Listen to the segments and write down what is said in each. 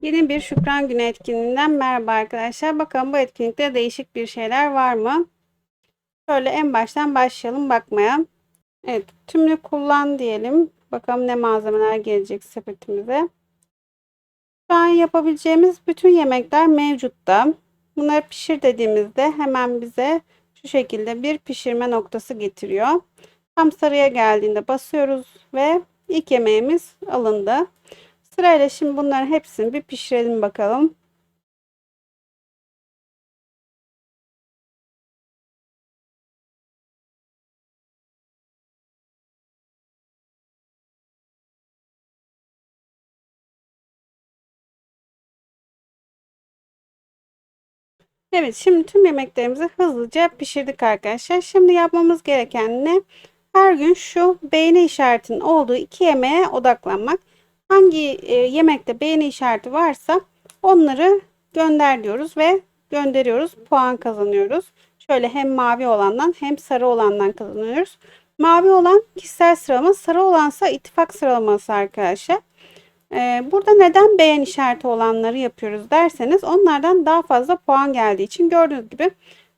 Yeni bir Şükran Günü etkinliğinden merhaba arkadaşlar. Bakalım bu etkinlikte değişik bir şeyler var mı? Şöyle en baştan başlayalım bakmaya. Evet, tümünü kullan diyelim. Bakalım ne malzemeler gelecek sepetimize. Şu an yapabileceğimiz bütün yemekler mevcutta. Bunları pişir dediğimizde hemen bize şu şekilde bir pişirme noktası getiriyor. Tam sarıya geldiğinde basıyoruz ve ilk yemeğimiz alındı. Sırayla şimdi bunların hepsini bir pişirelim bakalım. Evet şimdi tüm yemeklerimizi hızlıca pişirdik arkadaşlar. Şimdi yapmamız gereken ne? Her gün şu beğeni işaretinin olduğu iki yemeğe odaklanmak. Hangi e, yemekte beğeni işareti varsa onları gönder diyoruz ve gönderiyoruz. Puan kazanıyoruz. Şöyle hem mavi olandan hem sarı olandan kazanıyoruz. Mavi olan kişisel sıralama, sarı olansa ittifak sıralaması arkadaşlar. Ee, burada neden beğen işareti olanları yapıyoruz derseniz onlardan daha fazla puan geldiği için gördüğünüz gibi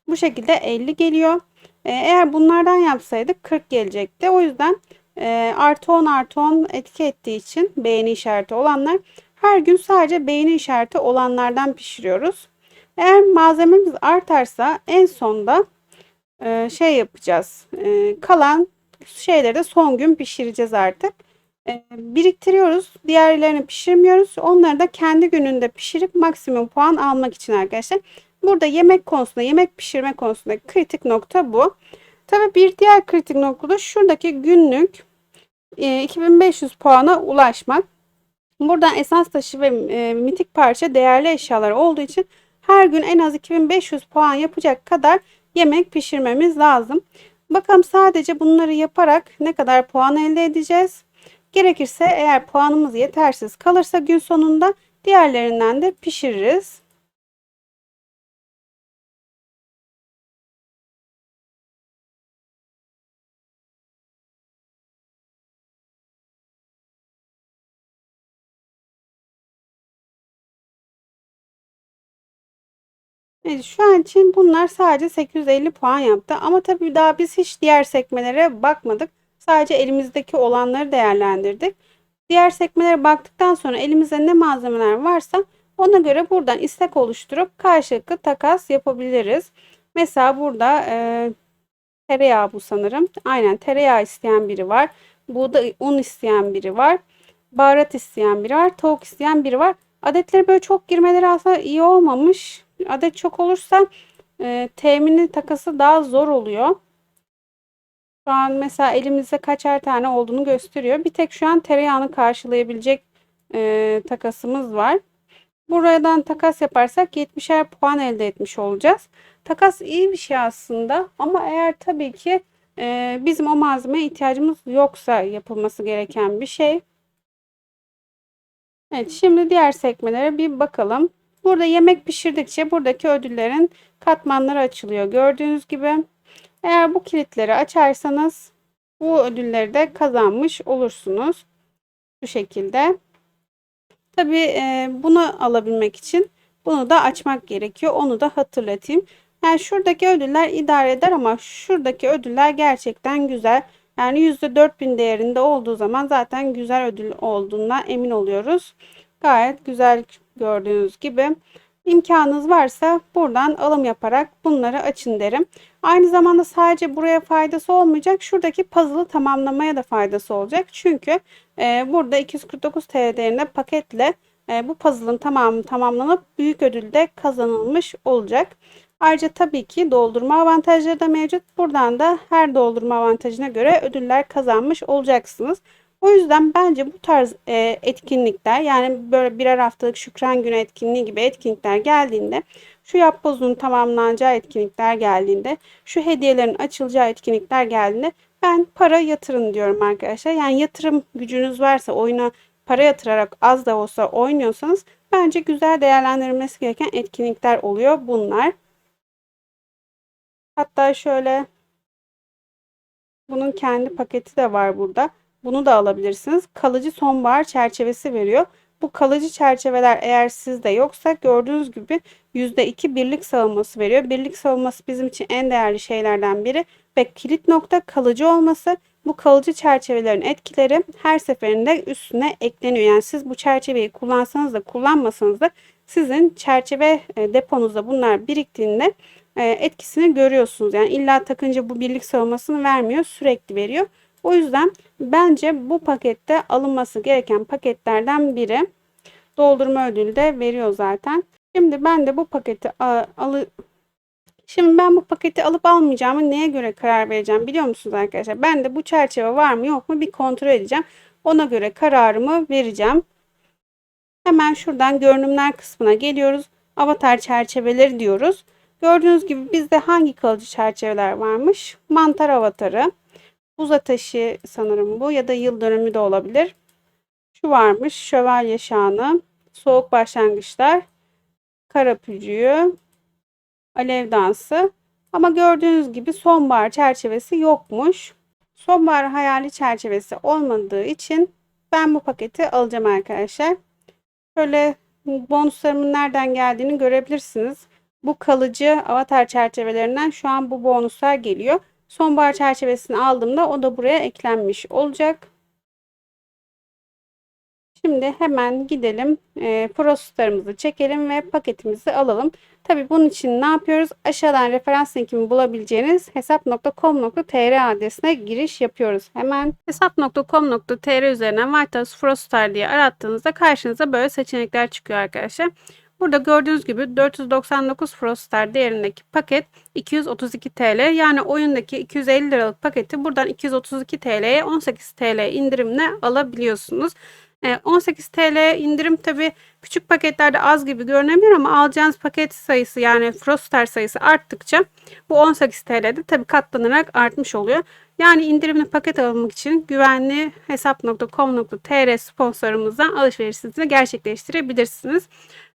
bu şekilde 50 geliyor. Ee, eğer bunlardan yapsaydık 40 gelecekti. O yüzden e, artı 10 artı 10 etki ettiği için beğeni işareti olanlar her gün sadece beğeni işareti olanlardan pişiriyoruz. Eğer malzememiz artarsa en sonda e, şey yapacağız. E, kalan şeyleri de son gün pişireceğiz artık. E, biriktiriyoruz. Diğerlerini pişirmiyoruz. Onları da kendi gününde pişirip maksimum puan almak için arkadaşlar. Burada yemek konusunda, yemek pişirme konusunda kritik nokta bu. Tabi bir diğer kritik nokta da şuradaki günlük 2500 puana ulaşmak. Buradan esans taşı ve e, mitik parça değerli eşyalar olduğu için her gün en az 2500 puan yapacak kadar yemek pişirmemiz lazım. Bakalım sadece bunları yaparak ne kadar puan elde edeceğiz. Gerekirse eğer puanımız yetersiz kalırsa gün sonunda diğerlerinden de pişiririz. Evet, şu an için bunlar sadece 850 puan yaptı. Ama tabii daha biz hiç diğer sekmelere bakmadık. Sadece elimizdeki olanları değerlendirdik. Diğer sekmelere baktıktan sonra elimizde ne malzemeler varsa ona göre buradan istek oluşturup karşılıklı takas yapabiliriz. Mesela burada e, tereyağı bu sanırım. Aynen tereyağı isteyen biri var. Buğday un isteyen biri var. Baharat isteyen biri var. Tavuk isteyen biri var. Adetleri böyle çok girmeleri aslında iyi olmamış. Adet çok olursa e, temini takası daha zor oluyor. Şu an mesela elimizde kaçer tane olduğunu gösteriyor. Bir tek şu an tereyağını karşılayabilecek e, takasımız var. Buradan takas yaparsak 70'er puan elde etmiş olacağız. Takas iyi bir şey aslında ama eğer tabii ki e, bizim o malzemeye ihtiyacımız yoksa yapılması gereken bir şey. Evet şimdi diğer sekmelere bir bakalım. Burada yemek pişirdikçe buradaki ödüllerin katmanları açılıyor. Gördüğünüz gibi eğer bu kilitleri açarsanız bu ödülleri de kazanmış olursunuz. Bu şekilde. Tabi e, bunu alabilmek için bunu da açmak gerekiyor. Onu da hatırlatayım. Yani şuradaki ödüller idare eder ama şuradaki ödüller gerçekten güzel. Yani %4000 değerinde olduğu zaman zaten güzel ödül olduğuna emin oluyoruz. Gayet güzel gördüğünüz gibi. İmkanınız varsa buradan alım yaparak bunları açın derim. Aynı zamanda sadece buraya faydası olmayacak. Şuradaki puzzle'ı tamamlamaya da faydası olacak. Çünkü e, burada 249 TL değerinde paketle e, bu puzzle'ın tamamı tamamlanıp büyük ödülde kazanılmış olacak. Ayrıca tabii ki doldurma avantajları da mevcut. Buradan da her doldurma avantajına göre ödüller kazanmış olacaksınız. O yüzden bence bu tarz e, etkinlikler yani böyle birer haftalık şükran günü etkinliği gibi etkinlikler geldiğinde şu yapbozunun tamamlanacağı etkinlikler geldiğinde şu hediyelerin açılacağı etkinlikler geldiğinde ben para yatırın diyorum arkadaşlar. Yani yatırım gücünüz varsa oyuna para yatırarak az da olsa oynuyorsanız bence güzel değerlendirilmesi gereken etkinlikler oluyor bunlar. Hatta şöyle bunun kendi paketi de var burada. Bunu da alabilirsiniz. Kalıcı sonbahar çerçevesi veriyor. Bu kalıcı çerçeveler eğer sizde yoksa gördüğünüz gibi %2 birlik savunması veriyor. Birlik savunması bizim için en değerli şeylerden biri ve kilit nokta kalıcı olması. Bu kalıcı çerçevelerin etkileri her seferinde üstüne ekleniyor. Yani siz bu çerçeveyi kullansanız da kullanmasanız da sizin çerçeve e, deponuzda bunlar biriktiğinde e, etkisini görüyorsunuz. Yani illa takınca bu birlik savunmasını vermiyor, sürekli veriyor. O yüzden bence bu pakette alınması gereken paketlerden biri. Doldurma ödülü de veriyor zaten. Şimdi ben de bu paketi alı Şimdi ben bu paketi alıp almayacağımı neye göre karar vereceğim biliyor musunuz arkadaşlar? Ben de bu çerçeve var mı yok mu bir kontrol edeceğim. Ona göre kararımı vereceğim. Hemen şuradan görünümler kısmına geliyoruz. Avatar çerçeveleri diyoruz. Gördüğünüz gibi bizde hangi kalıcı çerçeveler varmış? Mantar avatarı, buz ateşi sanırım bu ya da yıl dönümü de olabilir. Şu varmış, şövalye şanı, soğuk başlangıçlar, kara pücüğü, alev dansı. Ama gördüğünüz gibi sonbahar çerçevesi yokmuş. Sonbahar hayali çerçevesi olmadığı için ben bu paketi alacağım arkadaşlar. Şöyle bonuslarımın nereden geldiğini görebilirsiniz. Bu kalıcı avatar çerçevelerinden şu an bu bonuslar geliyor. Sonbahar çerçevesini aldığımda o da buraya eklenmiş olacak. Şimdi hemen gidelim e, Frost'larımızı çekelim ve paketimizi alalım. Tabi bunun için ne yapıyoruz? Aşağıdan referans linkimi bulabileceğiniz hesap.com.tr adresine giriş yapıyoruz. Hemen hesap.com.tr üzerinden Whitehouse Frostar diye arattığınızda karşınıza böyle seçenekler çıkıyor arkadaşlar. Burada gördüğünüz gibi 499 Frostar değerindeki paket 232 TL. Yani oyundaki 250 liralık paketi buradan 232 TL'ye 18 TL indirimle alabiliyorsunuz. 18 ee, TL indirim tabi küçük paketlerde az gibi görünebilir ama alacağınız paket sayısı yani Frostar sayısı arttıkça bu 18 TL'de tabi katlanarak artmış oluyor. Yani indirimli paket almak için güvenli hesap.com.tr sponsorumuzdan alışverişinizi gerçekleştirebilirsiniz.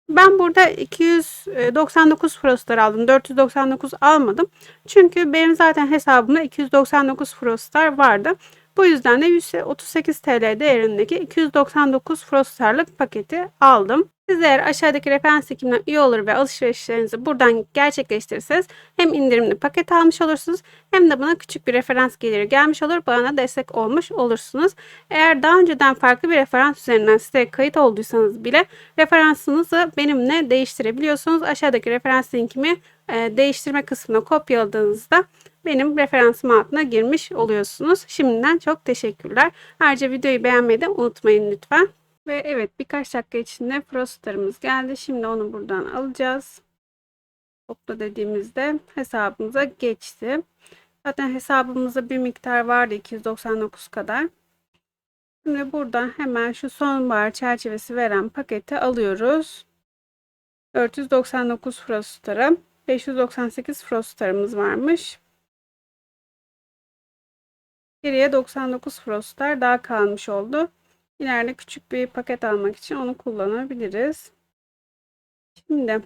Ben burada 299 Frostar aldım. 499 almadım. Çünkü benim zaten hesabımda 299 Frostar vardı. Bu yüzden de 138 TL değerindeki 299 Frostar'lık paketi aldım. Siz eğer aşağıdaki referans ekimden üye olur ve alışverişlerinizi buradan gerçekleştirirseniz hem indirimli paket almış olursunuz hem de buna küçük bir referans geliri gelmiş olur. Bana destek olmuş olursunuz. Eğer daha önceden farklı bir referans üzerinden siteye kayıt olduysanız bile referansınızı benimle değiştirebiliyorsunuz. Aşağıdaki referans linkimi e, değiştirme kısmına kopyaladığınızda benim referansım altına girmiş oluyorsunuz. Şimdiden çok teşekkürler. Ayrıca videoyu beğenmeyi de unutmayın lütfen. Ve evet birkaç dakika içinde Frostar'ımız geldi. Şimdi onu buradan alacağız. Topla dediğimizde hesabımıza geçti. Zaten hesabımızda bir miktar vardı 299 kadar. Şimdi buradan hemen şu sonbahar çerçevesi veren paketi alıyoruz. 499 Frostar'a 598 Frostar'ımız varmış. Geriye 99 Frostar daha kalmış oldu. İleride küçük bir paket almak için onu kullanabiliriz. Şimdi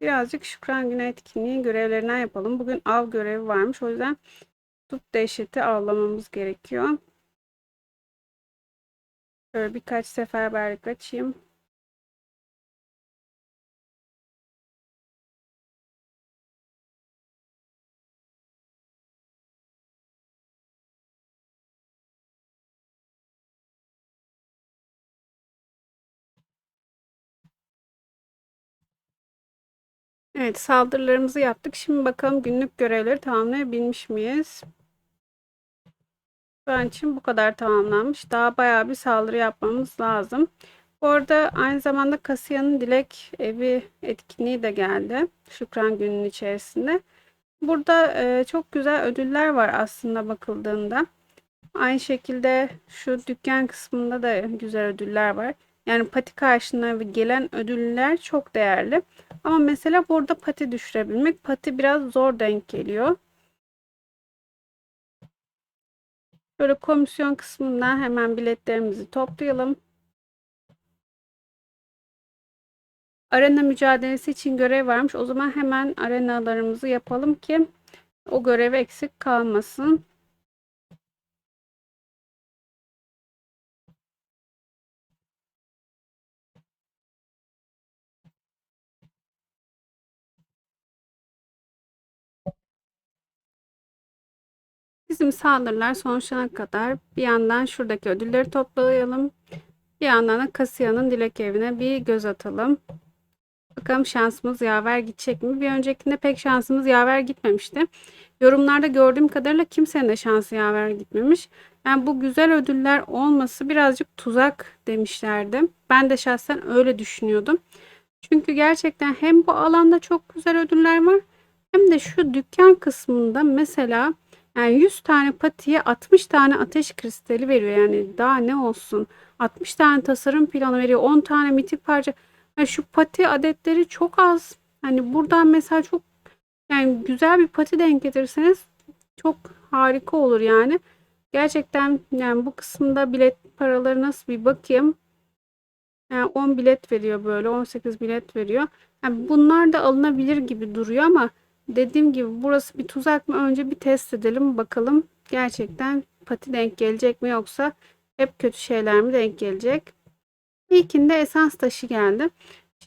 birazcık Şükran Günü etkinliği görevlerinden yapalım. Bugün av görevi varmış. O yüzden tut dehşeti avlamamız gerekiyor. Böyle birkaç seferberlik açayım. Evet saldırılarımızı yaptık. Şimdi bakalım günlük görevleri tamamlayabilmiş miyiz? An için bu kadar tamamlanmış. Daha bayağı bir saldırı yapmamız lazım. Bu arada aynı zamanda Kasiya'nın Dilek Evi etkinliği de geldi. Şükran gününün içerisinde. Burada e, çok güzel ödüller var aslında bakıldığında. Aynı şekilde şu dükkan kısmında da güzel ödüller var. Yani pati karşına gelen ödüller çok değerli. Ama mesela burada pati düşürebilmek pati biraz zor denk geliyor. Böyle komisyon kısmından hemen biletlerimizi toplayalım. Arena mücadelesi için görev varmış. O zaman hemen arenalarımızı yapalım ki o görev eksik kalmasın. Bizim saldırılar sonuçlanana kadar bir yandan şuradaki ödülleri toplayalım. Bir yandan da Kasiya'nın dilek evine bir göz atalım. Bakalım şansımız yaver gidecek mi? Bir öncekinde pek şansımız yaver gitmemişti. Yorumlarda gördüğüm kadarıyla kimsenin de şansı yaver gitmemiş. Yani bu güzel ödüller olması birazcık tuzak demişlerdi. Ben de şahsen öyle düşünüyordum. Çünkü gerçekten hem bu alanda çok güzel ödüller var hem de şu dükkan kısmında mesela yani 100 tane patiye 60 tane ateş kristali veriyor. Yani daha ne olsun. 60 tane tasarım planı veriyor. 10 tane mitik parça. Yani şu pati adetleri çok az. Hani buradan mesela çok yani güzel bir pati denk getirirseniz çok harika olur yani. Gerçekten yani bu kısımda bilet paraları nasıl bir bakayım. Yani 10 bilet veriyor böyle 18 bilet veriyor. Yani bunlar da alınabilir gibi duruyor ama dediğim gibi burası bir tuzak mı? Önce bir test edelim bakalım. Gerçekten pati denk gelecek mi yoksa hep kötü şeyler mi denk gelecek? İlkinde esans taşı geldi.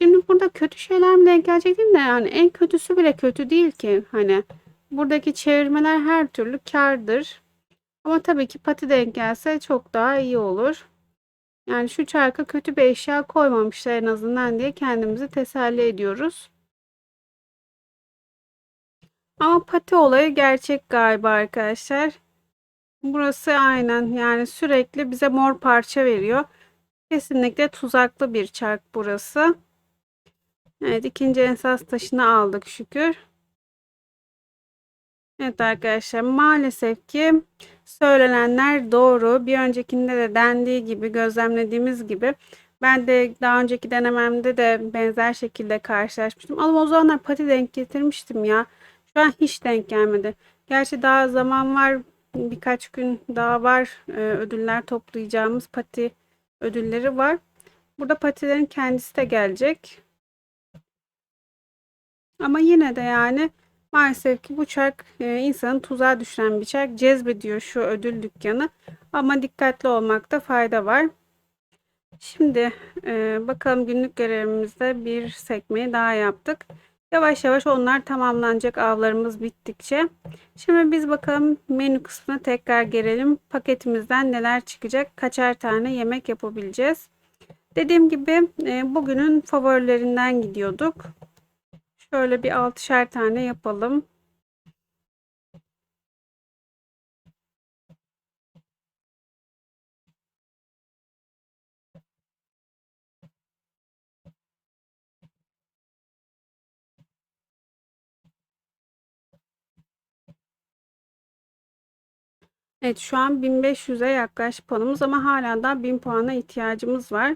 Şimdi burada kötü şeyler mi denk gelecek değil de yani en kötüsü bile kötü değil ki. Hani buradaki çevirmeler her türlü kardır. Ama tabii ki pati denk gelse çok daha iyi olur. Yani şu çarka kötü bir eşya koymamışlar en azından diye kendimizi teselli ediyoruz. Ama pati olayı gerçek galiba arkadaşlar. Burası aynen yani sürekli bize mor parça veriyor. Kesinlikle tuzaklı bir çark burası. Evet ikinci esas taşını aldık şükür. Evet arkadaşlar maalesef ki söylenenler doğru. Bir öncekinde de dendiği gibi gözlemlediğimiz gibi ben de daha önceki denememde de benzer şekilde karşılaşmıştım. Ama o zamanlar pati denk getirmiştim ya. Şu an hiç denk gelmedi. Gerçi daha zaman var. Birkaç gün daha var. Ee, ödüller toplayacağımız pati ödülleri var. Burada patilerin kendisi de gelecek. Ama yine de yani maalesef ki bu çark e, insanın tuzağa düşüren bir çark. Cezbediyor şu ödül dükkanı. Ama dikkatli olmakta fayda var. Şimdi e, bakalım günlük görevimizde bir sekmeyi daha yaptık. Yavaş yavaş onlar tamamlanacak avlarımız bittikçe. Şimdi biz bakalım menü kısmına tekrar gelelim. Paketimizden neler çıkacak? Kaçar tane yemek yapabileceğiz? Dediğim gibi e, bugünün favorilerinden gidiyorduk. Şöyle bir altışar tane yapalım. Evet şu an 1500'e yaklaş puanımız ama hala da 1000 puana ihtiyacımız var.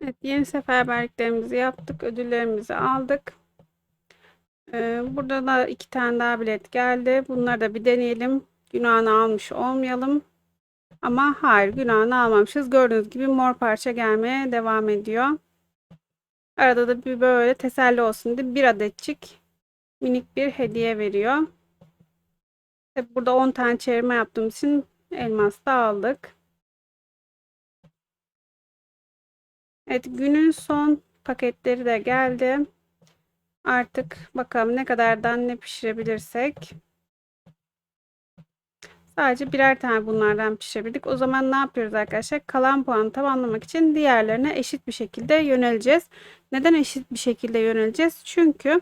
Evet, yeni seferberliklerimizi yaptık. Ödüllerimizi aldık. Ee, burada da iki tane daha bilet geldi. Bunları da bir deneyelim. Günahını almış olmayalım. Ama hayır günahını almamışız. Gördüğünüz gibi mor parça gelmeye devam ediyor. Arada da bir böyle teselli olsun diye bir adetçik minik bir hediye veriyor. Tabi burada 10 tane çevirme yaptığım için elmas da aldık. Evet günün son paketleri de geldi. Artık bakalım ne kadardan ne pişirebilirsek. Sadece birer tane bunlardan pişirebildik. O zaman ne yapıyoruz arkadaşlar? Kalan puanı tamamlamak için diğerlerine eşit bir şekilde yöneleceğiz. Neden eşit bir şekilde yöneleceğiz? Çünkü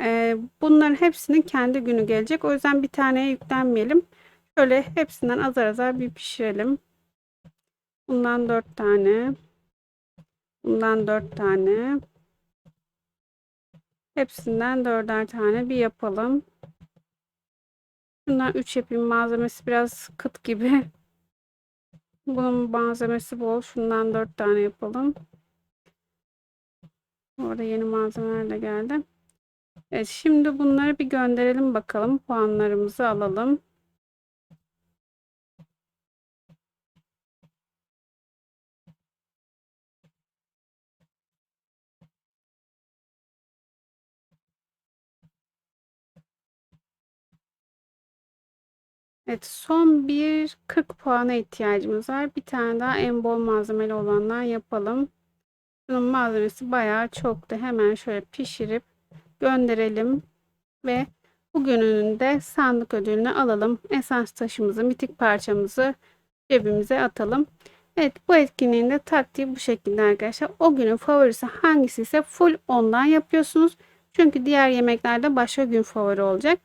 e, bunların hepsinin kendi günü gelecek. O yüzden bir taneye yüklenmeyelim. Şöyle hepsinden azar azar bir pişirelim. Bundan 4 tane. Bundan 4 tane. Hepsinden 4'er tane bir yapalım. Bundan 3 yapayım. Malzemesi biraz kıt gibi. Bunun malzemesi bol. Şundan 4 tane yapalım. Orada yeni malzemeler de geldi. Evet, şimdi bunları bir gönderelim bakalım. Puanlarımızı alalım. Evet son bir 40 puana ihtiyacımız var. Bir tane daha en bol malzemeli olandan yapalım. Bunun malzemesi bayağı çoktu. Hemen şöyle pişirip gönderelim ve bugünün de sandık ödülünü alalım. Esans taşımızı, mitik parçamızı cebimize atalım. Evet bu etkinliğin de taktiği bu şekilde arkadaşlar. O günün favorisi hangisi ise full ondan yapıyorsunuz. Çünkü diğer yemeklerde başka gün favori olacak.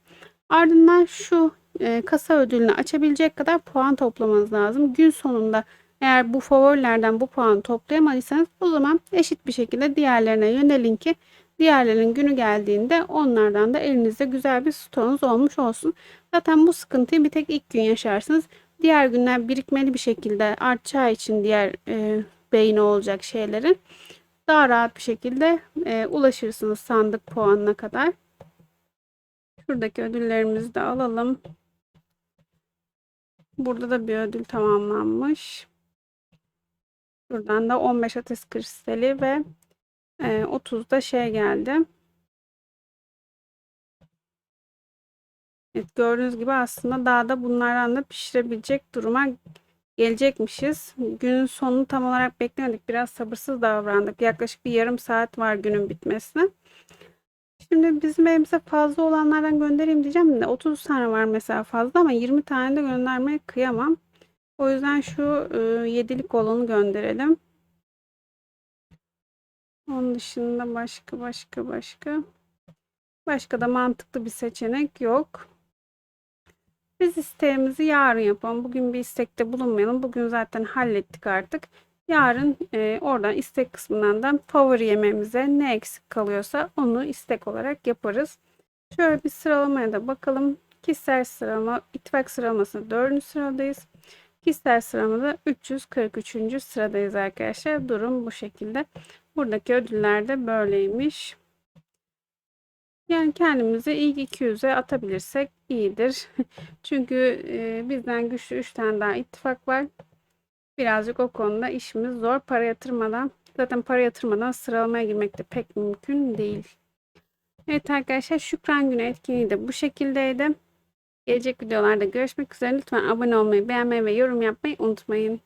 Ardından şu e, kasa ödülünü açabilecek kadar puan toplamanız lazım. Gün sonunda eğer bu favorilerden bu puanı toplayamadıysanız o zaman eşit bir şekilde diğerlerine yönelin ki diğerlerinin günü geldiğinde onlardan da elinizde güzel bir stoğunuz olmuş olsun. Zaten bu sıkıntıyı bir tek ilk gün yaşarsınız. Diğer günler birikmeli bir şekilde artacağı için diğer e, beyni olacak şeylerin daha rahat bir şekilde e, ulaşırsınız sandık puanına kadar. Şuradaki ödüllerimizi de alalım. Burada da bir ödül tamamlanmış. Şuradan da 15 ateş kristali ve e, 30 da şey geldi. Evet, gördüğünüz gibi aslında daha da bunlardan da pişirebilecek duruma gelecekmişiz. Günün sonunu tam olarak beklemedik. Biraz sabırsız davrandık. Yaklaşık bir yarım saat var günün bitmesine. Şimdi bizim elimize fazla olanlardan göndereyim diyeceğim de 30 tane var mesela fazla ama 20 tane de göndermeye kıyamam. O yüzden şu e, 7'lik olanı gönderelim. Onun dışında başka başka başka başka da mantıklı bir seçenek yok. Biz isteğimizi yarın yapalım. Bugün bir istekte bulunmayalım. Bugün zaten hallettik artık. Yarın e, oradan istek kısmından da favori yemeğimize ne eksik kalıyorsa onu istek olarak yaparız. Şöyle bir sıralamaya da bakalım. Kişisel sıralama, ittifak sıralamasında 4. sıradayız. Kişisel sıralamada 343. sıradayız arkadaşlar. Durum bu şekilde. Buradaki ödüller de böyleymiş. Yani kendimizi ilk 200'e atabilirsek iyidir. Çünkü e, bizden güçlü 3 tane daha ittifak var. Birazcık o konuda işimiz zor. Para yatırmadan zaten para yatırmadan sıralamaya girmek de pek mümkün değil. Evet arkadaşlar Şükran Günü etkinliği de bu şekildeydi. Gelecek videolarda görüşmek üzere. Lütfen abone olmayı, beğenmeyi ve yorum yapmayı unutmayın.